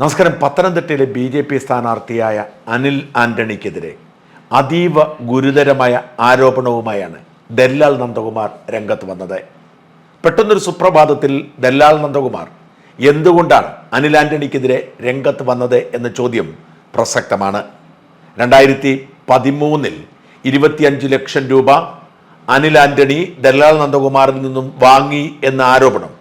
നമസ്കാരം. പത്തനംതിട്ടയിലെ B J P സ്ഥാനാർത്ഥിയായ അനിൽ ആന്റണിക്കെതിരെ അതീവ ഗുരുതരമായ ആരോപണവുമായാണ് ദല്ലാൽ നന്ദകുമാർ രംഗത്ത് വന്നത്. പെട്ടെന്നൊരു സുപ്രഭാതത്തിൽ ദല്ലാൽ നന്ദകുമാർ എന്തുകൊണ്ടാണ് അനിൽ ആന്റണിക്കെതിരെ രംഗത്ത് വന്നത് എന്ന ചോദ്യം പ്രസക്തമാണ്. രണ്ടായിരത്തി പതിമൂന്നിൽ ഇരുപത്തിയഞ്ച് ലക്ഷം രൂപ അനിൽ ആന്റണി ദല്ലാൽ നന്ദകുമാറിൽ നിന്നും വാങ്ങി എന്ന ആരോപണം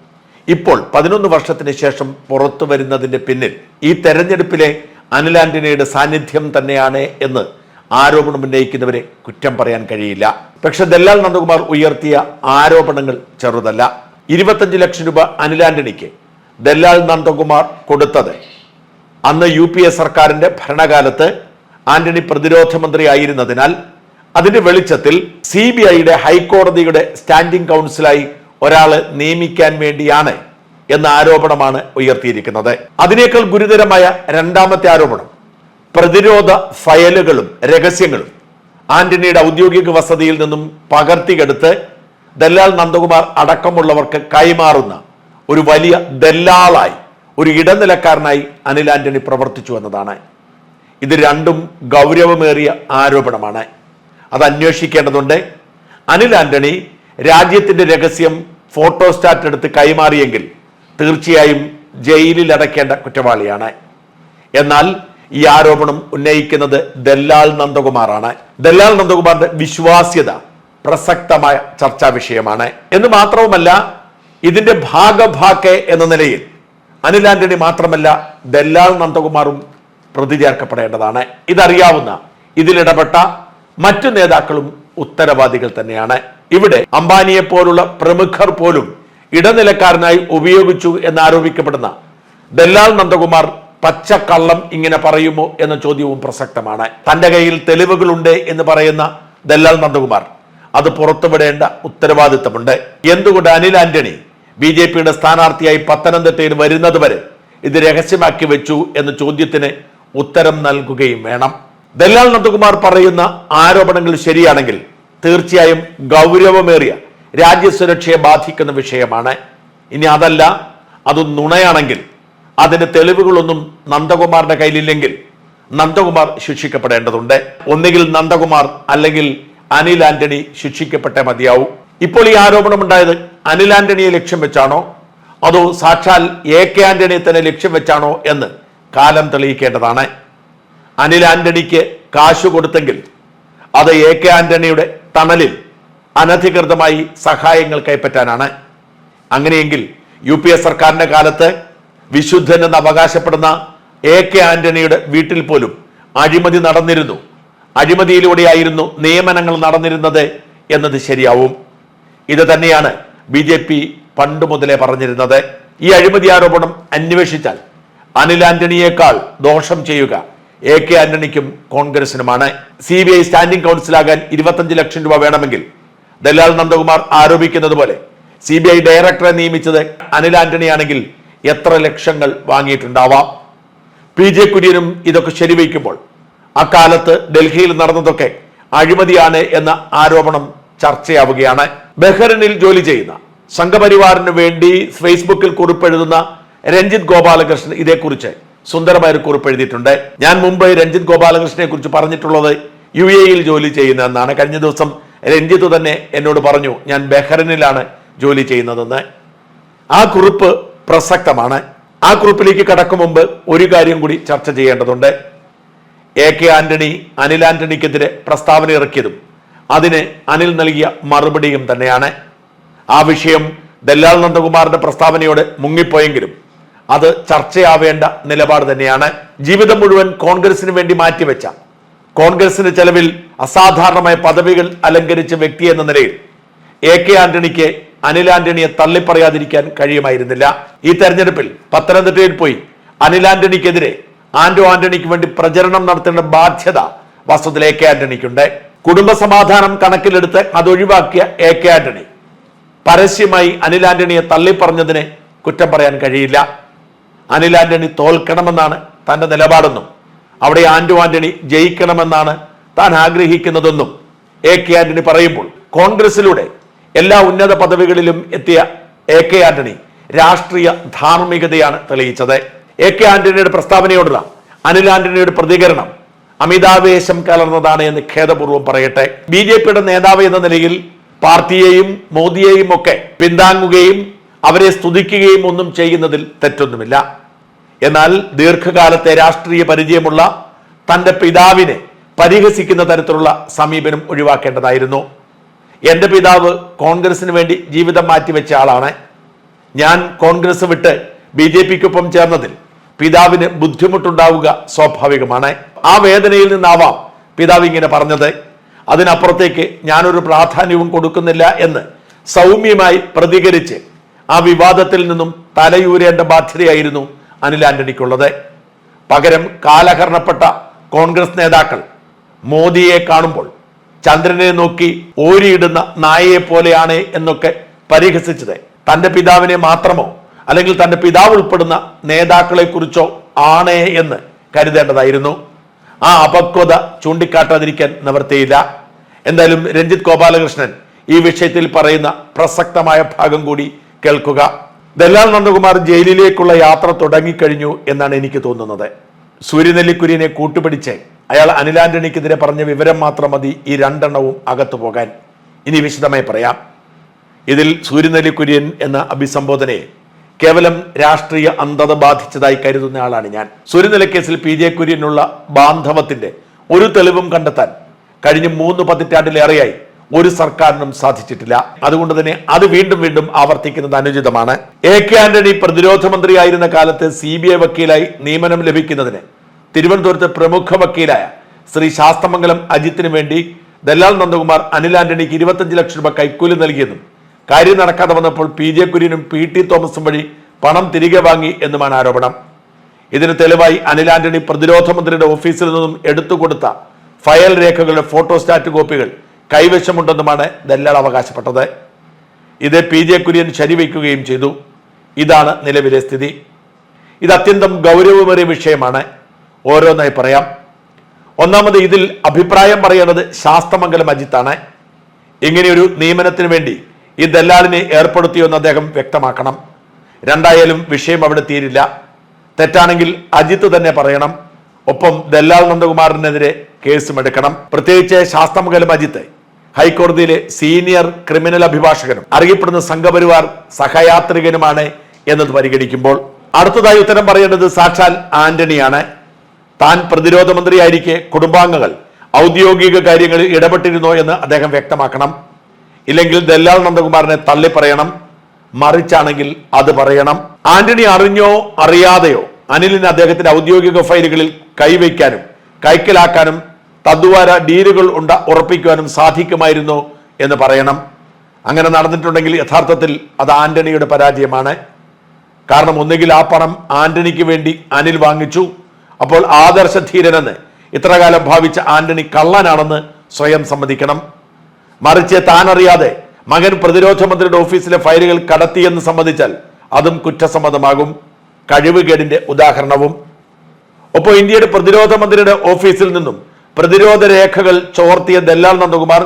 ഇപ്പോൾ പതിനൊന്ന് വർഷത്തിന് ശേഷം പുറത്തു വരുന്നതിന്റെ പിന്നിൽ ഈ തെരഞ്ഞെടുപ്പിലെ അനിൽ ആന്റണിയുടെ സാന്നിധ്യം തന്നെയാണ് എന്ന് ആരോപണം ഉന്നയിക്കുന്നവരെ കുറ്റം പറയാൻ കഴിയില്ല. പക്ഷെ ദല്ലാൽ നന്ദകുമാർ ഉയർത്തിയ ആരോപണങ്ങൾ ചെറുതല്ല. ഇരുപത്തഞ്ച് ലക്ഷം രൂപ അനിൽ ആന്റണിക്ക് ദല്ലാൽ നന്ദകുമാർ കൊടുത്തത്. അന്ന് യു പി എ സർക്കാരിന്റെ ഭരണകാലത്ത് ആന്റണി പ്രതിരോധ മന്ത്രി ആയിരുന്നതിനാൽ അതിന്റെ വെളിച്ചത്തിൽ സി ബി ഐയുടെ ഹൈക്കോടതിയുടെ സ്റ്റാൻഡിംഗ് കൗൺസിലായി ഒരാളെ നിയമിക്കാൻ വേണ്ടിയാണ് എന്ന ആരോപണമാണ് ഉയർത്തിയിരിക്കുന്നത്. അതിനേക്കാൾ ഗുരുതരമായ രണ്ടാമത്തെ ആരോപണം പ്രതിരോധ ഫയലുകളും രഹസ്യങ്ങളും. ആന്റണിയുടെ ഔദ്യോഗിക വസതിയിൽ നിന്നും പകർത്തിയെടുത്ത് ദല്ലാൽ നന്ദകുമാർ അടക്കമുള്ളവർക്ക് കൈമാറുന്ന ഒരു വലിയ ദല്ലാളായി ഒരു ഇടനിലക്കാരനായി അനിൽ ആന്റണി പ്രവർത്തിച്ചു എന്നതാണ്. ഇത് രണ്ടും ഗൗരവമേറിയ ആരോപണമാണ്. അത് അന്വേഷിക്കേണ്ടതുണ്ട്. അനിൽ ആന്റണി രാജ്യത്തിന്റെ രഹസ്യം ഫോട്ടോസ്റ്റാറ്റ് എടുത്ത് കൈമാറിയെങ്കിൽ തീർച്ചയായും ജയിലിൽ അടയ്ക്കേണ്ട കുറ്റവാളിയാണ്. എന്നാൽ ഈ ആരോപണം ഉന്നയിക്കുന്നത് ദല്ലാൽ നന്ദകുമാറാണ്. ദല്ലാൽ നന്ദകുമാറിന്റെ വിശ്വാസ്യത പ്രസക്തമായ ചർച്ചാ വിഷയമാണ്. എന്ന് മാത്രവുമല്ല ഇതിന്റെ ഭാഗഭാക്കെ എന്ന നിലയിൽ അനിൽ ആന്റണി മാത്രമല്ല ദല്ലാൽ നന്ദകുമാറും പ്രതി ചേർക്കപ്പെടേണ്ടതാണ് ഇതറിയാവുന്ന ഇതിലിടപെട്ട മറ്റു നേതാക്കളും ഉത്തരവാദികൾ തന്നെയാണ്. ഇവിടെ അംബാനിയെ പോലുള്ള പ്രമുഖർ പോലും ഇടനിലക്കാരനായി ഉപയോഗിച്ചു എന്നാരോപിക്കപ്പെടുന്ന ദല്ലാൽ നന്ദകുമാർ പച്ചക്കള്ളം ഇങ്ങനെ പറയുമോ എന്ന ചോദ്യവും പ്രസക്തമാണ്. തന്റെ കയ്യിൽ തെളിവുകളുണ്ട് എന്ന് പറയുന്ന ദല്ലാൽ നന്ദകുമാർ അത് പുറത്തുവിടേണ്ട ഉത്തരവാദിത്തമുണ്ട്. എന്തുകൊണ്ട് അനിൽ ആന്റണി ബി ജെ പിയുടെ സ്ഥാനാർത്ഥിയായി പത്തനംതിട്ടയിൽ വരുന്നത് വരെ ഇത് രഹസ്യമാക്കി വെച്ചു എന്ന ചോദ്യത്തിന് ഉത്തരം നൽകുകയും വേണം. ദല്ലാൽ നന്ദകുമാർ പറയുന്ന ആരോപണങ്ങൾ ശരിയാണെങ്കിൽ തീർച്ചയായും ഗൗരവമേറിയ രാജ്യസുരക്ഷയെ ബാധിക്കുന്ന വിഷയമാണ്. ഇനി അതല്ല അത് നുണയാണെങ്കിൽ അതിന് തെളിവുകളൊന്നും നന്ദകുമാറിന്റെ കയ്യിലില്ലെങ്കിൽ നന്ദകുമാർ ശിക്ഷിക്കപ്പെടേണ്ടതുണ്ട്. ഒന്നുകിൽ നന്ദകുമാർ അല്ലെങ്കിൽ അനിൽ ആന്റണി ശിക്ഷിക്കപ്പെട്ടേ മതിയാവും. ഇപ്പോൾ ഈ ആരോപണം ഉണ്ടായത് അനിൽ ആന്റണിയെ ലക്ഷ്യം വെച്ചാണോ? അതോ സാക്ഷാൽ എ കെ ആന്റണിയെ തന്നെ ലക്ഷ്യം വെച്ചാണോ എന്ന് കാലം തെളിയിക്കേണ്ടതാണ്. അനിൽ ആന്റണിക്ക് കാശ് കൊടുത്തെങ്കിൽ അത് എ കെ ആന്റണിയുടെ തണലിൽ അനധികൃതമായി സഹായങ്ങൾ കൈപ്പറ്റാനാണ്. അങ്ങനെയെങ്കിൽ യു പി എ സർക്കാരിന്റെ കാലത്ത് വിശുദ്ധൻ എന്ന് അവകാശപ്പെടുന്ന എ കെ ആന്റണിയുടെ വീട്ടിൽ പോലും അഴിമതി നടന്നിരുന്നു. അഴിമതിയിലൂടെയായിരുന്നു നിയമനങ്ങൾ നടന്നിരുന്നത് എന്നത് ശരിയാവും. ഇത് തന്നെയാണ് ബി ജെ പി പണ്ട് മുതലേ പറഞ്ഞിരുന്നത്. ഈ അഴിമതി ആരോപണം അന്വേഷിച്ചാൽ അനിൽ ആന്റണിയേക്കാൾ ദോഷം ചെയ്യുക എ കെ ആന്റണിക്കും കോൺഗ്രസിനുമാണ്. സി ബി ഐ സ്റ്റാൻഡിംഗ് കൗൺസിലാകാൻ ഇരുപത്തഞ്ച് ലക്ഷം രൂപ വേണമെങ്കിൽ ദലാൽ നന്ദകുമാർ ആരോപിക്കുന്നത് പോലെ സി ബി ഐ ഡയറക്ടറെ നിയമിച്ചത് അനിൽ ആന്റണി ആണെങ്കിൽ എത്ര ലക്ഷങ്ങൾ വാങ്ങിയിട്ടുണ്ടാവാം? പി ജെ കുര്യനും ഇതൊക്കെ ശരിവയ്ക്കുമ്പോൾ അക്കാലത്ത് ഡൽഹിയിൽ നടന്നതൊക്കെ അഴിമതിയാണ് എന്ന ആരോപണം ചർച്ചയാവുകയാണ്. ബഹ്റിനിൽ ജോലി ചെയ്യുന്ന സംഘപരിവാറിന് വേണ്ടി ഫേസ്ബുക്കിൽ കുറിപ്പെഴുതുന്ന രഞ്ജിത് ഗോപാലകൃഷ്ണൻ ഇതേക്കുറിച്ച് സുന്ദരമായ ഒരു കുറിപ്പ് എഴുതിയിട്ടുണ്ട് ഞാൻ മുമ്പ് രഞ്ജിത് ഗോപാലകൃഷ്ണനെ കുറിച്ച് പറഞ്ഞിട്ടുള്ളത് യു എയിൽ ജോലി ചെയ്യുന്ന എന്നാണ്. കഴിഞ്ഞ ദിവസം രഞ്ജിത്ത് തന്നെ എന്നോട് പറഞ്ഞു ഞാൻ ബഹ്റിനിലാണ് ജോലി ചെയ്യുന്നതെന്ന്. ആ കുറിപ്പ് പ്രസക്തമാണ്. ആ കുറിപ്പിലേക്ക് കടക്കും മുമ്പ് ഒരു കാര്യം കൂടി ചർച്ച ചെയ്യേണ്ടതുണ്ട്. എ കെ ആന്റണി അനിൽ ആന്റണിക്കെതിരെ പ്രസ്താവന ഇറക്കിയതും അതിന് അനിൽ നൽകിയ മറുപടിയും തന്നെയാണ്. ആ വിഷയം ദല്ലാൽ നന്ദകുമാറിന്റെ പ്രസ്താവനയോട് മുങ്ങിപ്പോയെങ്കിലും അത് ചർച്ചയാവേണ്ട നിലപാട് തന്നെയാണ്. ജീവിതം മുഴുവൻ കോൺഗ്രസിന് വേണ്ടി മാറ്റിവെച്ച കോൺഗ്രസിന്റെ ചെലവിൽ അസാധാരണമായ പദവികൾ അലങ്കരിച്ച വ്യക്തി എന്ന നിലയിൽ എ കെ ആന്റണിക്ക് അനിൽ ആന്റണിയെ തള്ളിപ്പറയാതിരിക്കാൻ കഴിയുമായിരുന്നില്ല. ഈ തെരഞ്ഞെടുപ്പിൽ പത്തനംതിട്ടയിൽ പോയി അനിൽ ആന്റണിക്കെതിരെ ആന്റോ ആന്റണിക്ക് വേണ്ടി പ്രചരണം നടത്തേണ്ട ബാധ്യത വസ്തുത്തിൽ എ കെ ആന്റണിക്കുണ്ട്. കുടുംബ സമാധാനം കണക്കിലെടുത്ത് അതൊഴിവാക്കിയ എ കെ ആന്റണി പരസ്യമായി അനിൽ ആന്റണിയെ തള്ളിപ്പറഞ്ഞതിന് കുറ്റം പറയാൻ കഴിയില്ല. അനിൽ ആന്റണി തോൽക്കണമെന്നാണ് തന്റെ നിലപാടെന്നും അവിടെ ആന്റോ ആന്റണി ജയിക്കണമെന്നാണ് താൻ ആഗ്രഹിക്കുന്നതെന്നും എ കെ ആന്റണി പറയുമ്പോൾ കോൺഗ്രസിലൂടെ എല്ലാ ഉന്നത പദവികളിലും എത്തിയ എ കെ ആന്റണി രാഷ്ട്രീയ ധാർമ്മികതയാണ് തെളിയിച്ചത്. എ കെ ആന്റണിയുടെ പ്രസ്താവനയോടുള്ള അനിൽ ആന്റണിയുടെ പ്രതികരണം അമിതാവേശം കലർന്നതാണ് എന്ന് ഖേദപൂർവം പറയട്ടെ. ബി ജെ പിയുടെ നേതാവ് എന്ന നിലയിൽ പാർട്ടിയെയും മോദിയെയും ഒക്കെ പിന്താങ്ങുകയും അവരെ സ്തുതിക്കുകയും ഒന്നും ചെയ്യുന്നതിൽ തെറ്റൊന്നുമില്ല. എന്നാൽ ദീർഘകാലത്തെ രാഷ്ട്രീയ പരിചയമുള്ള തന്റെ പിതാവിനെ പരിഹസിക്കുന്ന തരത്തിലുള്ള സമീപനം ഒഴിവാക്കേണ്ടതായിരുന്നു. എന്റെ പിതാവ് കോൺഗ്രസിന് വേണ്ടി ജീവിതം മാറ്റിവെച്ച ആളാണ്. ഞാൻ കോൺഗ്രസ് വിട്ട് ബി ജെ പിക്കൊപ്പം ചേർന്നതിൽ പിതാവിന് ബുദ്ധിമുട്ടുണ്ടാവുക സ്വാഭാവികമാണ്. ആ വേദനയിൽ നിന്നാവാം പിതാവ് ഇങ്ങനെ പറഞ്ഞത്. അതിനപ്പുറത്തേക്ക് ഞാനൊരു പ്രാധാന്യവും കൊടുക്കുന്നില്ല എന്ന് സൗമ്യമായി പ്രതികരിച്ച് ആ വിവാദത്തിൽ നിന്നും തലയൂരേണ്ട ബാധ്യതയായിരുന്നു. അനിൽ ആന്റണിക്കുള്ളത്. പകരം കാലഹരണപ്പെട്ട കോൺഗ്രസ് നേതാക്കൾ മോദിയെ കാണുമ്പോൾ ചന്ദ്രനെ നോക്കി ഓരിയിടുന്ന നായയെ പോലെയാണ് എന്നൊക്കെ പരിഹസിച്ചത്. തന്റെ പിതാവിനെ മാത്രമോ അല്ലെങ്കിൽ തന്റെ പിതാവ് ഉൾപ്പെടുന്ന നേതാക്കളെ കുറിച്ചോ ആണ് എന്ന് കരുതേണ്ടതായിരുന്നു. ആ അപക്വത ചൂണ്ടിക്കാട്ടാതിരിക്കാൻ നിവർത്തിയില്ല. എന്തായാലും രഞ്ജിത്ത് ഗോപാലകൃഷ്ണൻ ഈ വിഷയത്തിൽ പറയുന്ന പ്രസക്തമായ ഭാഗം കൂടി കേൾക്കുക. ദല്ലാൽ നന്ദകുമാർ ജയിലിലേക്കുള്ള യാത്ര തുടങ്ങിക്കഴിഞ്ഞു എന്നാണ് എനിക്ക് തോന്നുന്നത്. സൂര്യനെല്ലിക്കുര്യനെ കൂട്ടുപിടിച്ച് അയാൾ അനിലാന്റണിക്കെതിരെ പറഞ്ഞ വിവരം മാത്രം മതി ഈ രണ്ടെണ്ണവും അകത്തു പോകാൻ. ഇനി വിശദമായി പറയാം. ഇതിൽ സൂര്യനെല്ലിക്കുര്യൻ എന്ന അഭിസംബോധനയെ കേവലം രാഷ്ട്രീയ അന്ധത ബാധിച്ചതായി കരുതുന്ന ആളാണ് ഞാൻ. സൂര്യനെല്ലിക്കേസിൽ പി ജെ കുര്യനുള്ള ബാന്ധവത്തിന്റെ ഒരു തെളിവും കണ്ടെത്താൻ കഴിഞ്ഞ മൂന്ന് പതിറ്റാണ്ടിലേറെയായി ഒരു സർക്കാരിനും സാധിച്ചിട്ടില്ല. അതുകൊണ്ട് തന്നെ അത് വീണ്ടും വീണ്ടും ആവർത്തിക്കുന്നത് അനുചിതമാണ്. എ കെ ആന്റണി പ്രതിരോധ മന്ത്രിയായിരുന്ന കാലത്ത് സി ബി ഐ വക്കീലായി നിയമനം ലഭിക്കുന്നതിന്. തിരുവനന്തപുരത്ത് പ്രമുഖ വക്കീലായ ശ്രീ ശാസ്തമംഗലം അജിത്തിനു വേണ്ടി ദല്ലാൽ നന്ദകുമാർ അനിൽ ആന്റണിക്ക് ഇരുപത്തഞ്ച് ലക്ഷം രൂപ കൈക്കൂലി നൽകിയെന്നും കാര്യം നടക്കാതെ വന്നപ്പോൾ പി ജെ കുര്യനും പി ടി തോമസും വഴി പണം തിരികെ വാങ്ങി എന്നുമാണ് ആരോപണം. ഇതിന് തെളിവായി അനിൽ ആന്റണി പ്രതിരോധ മന്ത്രിയുടെ ഓഫീസിൽ നിന്നും എടുത്തുകൊടുത്ത ഫയൽ രേഖകളുടെ ഫോട്ടോസ്റ്റാറ്റ് കോപ്പികൾ കൈവശമുണ്ടെന്നുമാണ് ദല്ലാൽ അവകാശപ്പെട്ടത്. ഇത് പി ജെ കുര്യൻ ശരിവയ്ക്കുകയും ചെയ്തു. ഇതാണ് നിലവിലെ സ്ഥിതി. ഇത് അത്യന്തം ഗൗരവമേറിയ വിഷയമാണ്. ഓരോന്നായി പറയാം. ഒന്നാമത് ഇതിൽ അഭിപ്രായം പറയേണ്ടത് ശാസ്തമംഗലം അജിത്താണ്. ഇങ്ങനെയൊരു നിയമനത്തിന് വേണ്ടി ഈ ദല്ലാളിനെ ഏർപ്പെടുത്തിയെന്ന് അദ്ദേഹം വ്യക്തമാക്കണം. രണ്ടായാലും വിഷയം അവിടെ തീരില്ല. തെറ്റാണെങ്കിൽ അജിത്ത് തന്നെ പറയണം. ഒപ്പം ദല്ലാൽ നന്ദകുമാറിനെതിരെ കേസും എടുക്കണം. പ്രത്യേകിച്ച് ശാസ്തമംഗലം അജിത്ത് ഹൈക്കോടതിയിലെ സീനിയർ ക്രിമിനൽ അഭിഭാഷകനും അറിയപ്പെടുന്ന സംഘപരിവാർ സഹയാത്രികനുമാണ് എന്നത് പരിഗണിക്കുമ്പോൾ അടുത്തതായി ഉത്തരം പറയേണ്ടത് സാക്ഷാൽ ആന്റണിയാണ്. താൻ പ്രതിരോധ മന്ത്രിയായിരിക്കെ കുടുംബാംഗങ്ങൾ ഔദ്യോഗിക കാര്യങ്ങളിൽ ഇടപെട്ടിരുന്നോ എന്ന് അദ്ദേഹം വ്യക്തമാക്കണം. ഇല്ലെങ്കിൽ ദല്ലാൽ നന്ദകുമാറിനെ തള്ളി പറയണം മറിച്ചാണെങ്കിൽ അത് പറയണം. ആന്റണി അറിഞ്ഞോ അറിയാതെയോ അനിലിന് അദ്ദേഹത്തിന്റെ ഔദ്യോഗിക ഫയലുകളിൽ കൈവയ്ക്കാനും കൈക്കലാക്കാനും തദ്വാര ഡീലുകൾ ഉണ്ട ഉറപ്പിക്കുവാനും സാധിക്കുമായിരുന്നു എന്ന് പറയണം. അങ്ങനെ നടന്നിട്ടുണ്ടെങ്കിൽ യഥാർത്ഥത്തിൽ അത് ആന്റണിയുടെ പരാജയമാണ്. കാരണം ഒന്നുകിൽ ആ പണം ആന്റണിക്ക് വേണ്ടി അനിൽ വാങ്ങിച്ചു. അപ്പോൾ ആദർശധീരനെന്ന് ഇത്രകാലം ഭാവിച്ച ആന്റണി കള്ളനാണെന്ന് സ്വയം സമ്മതിക്കണം. മറിച്ച് താനറിയാതെ മകൻ പ്രതിരോധ മന്ത്രിയുടെ ഓഫീസിലെ ഫയലുകൾ കടത്തിയെന്ന് സമ്മതിച്ചാൽ അതും കുറ്റസമ്മതമാകും. കഴിവുകേടിന്റെ ഉദാഹരണവും. ഒപ്പം ഇന്ത്യയുടെ പ്രതിരോധ മന്ത്രിയുടെ ഓഫീസിൽ നിന്നും പ്രതിരോധ രേഖകൾ ചോർത്തിയ ദല്ലാൽ നന്ദകുമാർ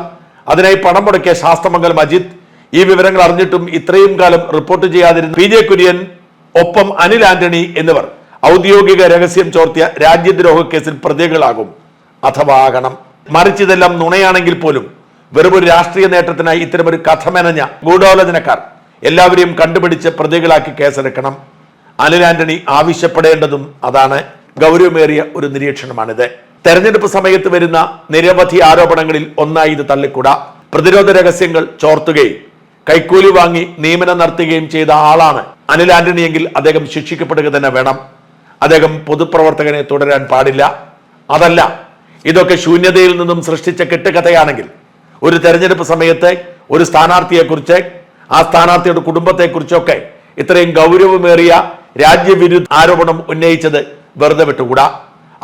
അതിനായി പണം മുടക്കിയ ശാസ്ത്രമംഗലം അജിത്. ഈ വിവരങ്ങൾ അറിഞ്ഞിട്ടും ഇത്രയും കാലം റിപ്പോർട്ട് ചെയ്യാതിരുന്ന പി ജെ കുര്യൻ ഒപ്പം അനിൽ ആന്റണി എന്നിവർ ഔദ്യോഗിക രഹസ്യം ചോർത്തിയ രാജ്യദ്രോഹ കേസിൽ പ്രതികളാകും. അഥവാ ആകണം. മറിച്ച് ഇതെല്ലാം നുണയാണെങ്കിൽ പോലും വെറും ഒരു രാഷ്ട്രീയ നേട്ടത്തിനായി ഇത്തരമൊരു കഥ മെനഞ്ഞ ഗൂഢാലോചനക്കാർ എല്ലാവരെയും കണ്ടുപിടിച്ച് പ്രതികളാക്കി കേസെടുക്കണം. അനിൽ ആന്റണി ആവശ്യപ്പെടേണ്ടതും അതാണ്. ഗൗരവമേറിയ ഒരു നിരീക്ഷണമാണിത്. തെരഞ്ഞെടുപ്പ് സമയത്ത് വരുന്ന നിരവധി ആരോപണങ്ങളിൽ ഒന്നായി ഇത് തള്ളിക്കൂടാ. പ്രതിരോധ രഹസ്യങ്ങൾ ചോർത്തുകയും കൈക്കൂലി വാങ്ങി നിയമനം നടത്തുകയും ചെയ്ത ആളാണ് അനിൽ ആന്റണിയെങ്കിൽ അദ്ദേഹം ശിക്ഷിക്കപ്പെടുക തന്നെ വേണം. അദ്ദേഹം പൊതുപ്രവർത്തകനെ തുടരാൻ പാടില്ല. അതല്ല ഇതൊക്കെ ശൂന്യതയിൽ നിന്നും സൃഷ്ടിച്ച കെട്ടുകഥയാണെങ്കിൽ ഒരു തെരഞ്ഞെടുപ്പ് സമയത്ത് ഒരു സ്ഥാനാർത്ഥിയെക്കുറിച്ച് ആ സ്ഥാനാർത്ഥിയുടെ കുടുംബത്തെക്കുറിച്ചൊക്കെ ഇത്രയും ഗൗരവമേറിയ രാജ്യവിരുദ്ധ ആരോപണം ഉന്നയിച്ചത് വെറുതെ വിട്ടുകൂടാ.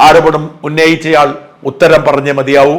ആരോപണം ഉന്നയിച്ചയാൾ ഉത്തരം പറഞ്ഞേ മതിയാവൂ.